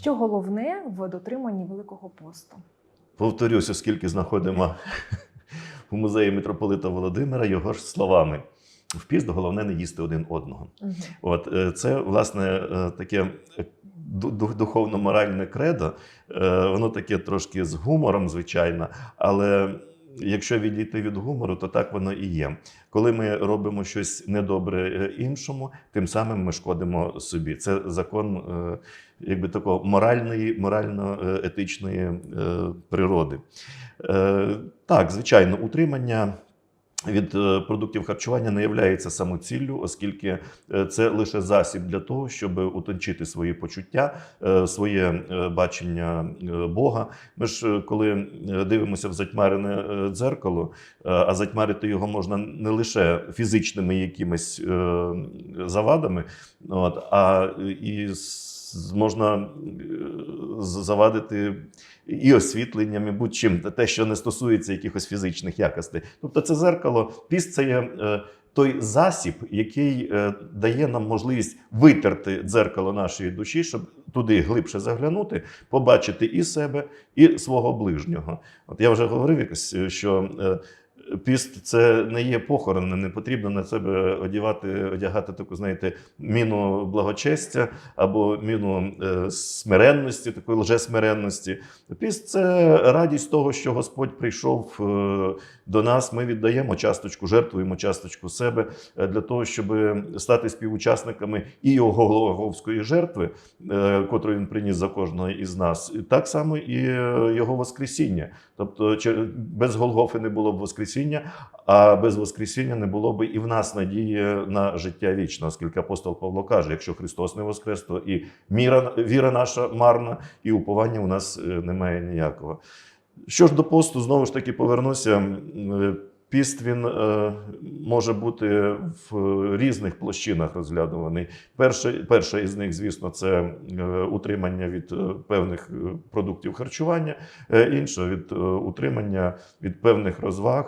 Що головне в дотриманні Великого посту? Повторюсь, оскільки знаходимо у музеї митрополита Володимира його ж словами. В піст головне не їсти один одного. От е, це власне е, таке ду- ду- духовно-моральне кредо. Е, Воно таке трошки з гумором, звичайно, але. Якщо відійти від гумору, то так воно і є. Коли ми робимо щось недобре е, іншому, тим самим ми шкодимо собі. Це закон е, якби такого моральної, морально-етичної е, природи. Так, звичайно, утримання від е, продуктів харчування не є самоціллю, оскільки е, це лише засіб для того, щоб утончити свої почуття, е, своє бачення Бога. Ми ж коли дивимося в затьмарене дзеркало, а затьмарити його можна не лише фізичними якимись завадами, от, а і з- можна е, завадити і освітленням, і будь-чим, те, що не стосується якихось фізичних якостей. Тобто, це зеркало, піст це є е, той засіб, який е, дає нам можливість витерти дзеркало нашої душі, щоб туди глибше заглянути, побачити і себе, і свого ближнього. От я вже говорив якось, що. Піст це не є похорон, не потрібно на себе одягати, одягати таку, знаєте, міну благочестя або міну е, смиренності, такої лжесмиренності. Піст це радість того, що Господь прийшов е, до нас. Ми віддаємо часточку, жертвуємо часточку себе е, для того, щоб стати співучасниками і його Голговської жертви, котру він приніс за кожного із нас, так само і його Воскресіння. Тобто, без Голгофи не було б Воскресіння, а без Воскресіння не було б і в нас надії на життя вічне, оскільки апостол Павло каже: якщо Христос не воскрес, то і міра, віра наша марна, і уповання у нас е, немає ніякого. Що ж до посту, знову ж таки повернуся. М, Піст він е, може бути в різних площинах розглядуваний. Перша, перша із них, звісно, це е, утримання від е, певних е, продуктів харчування, е, інша від е, утримання від певних розваг.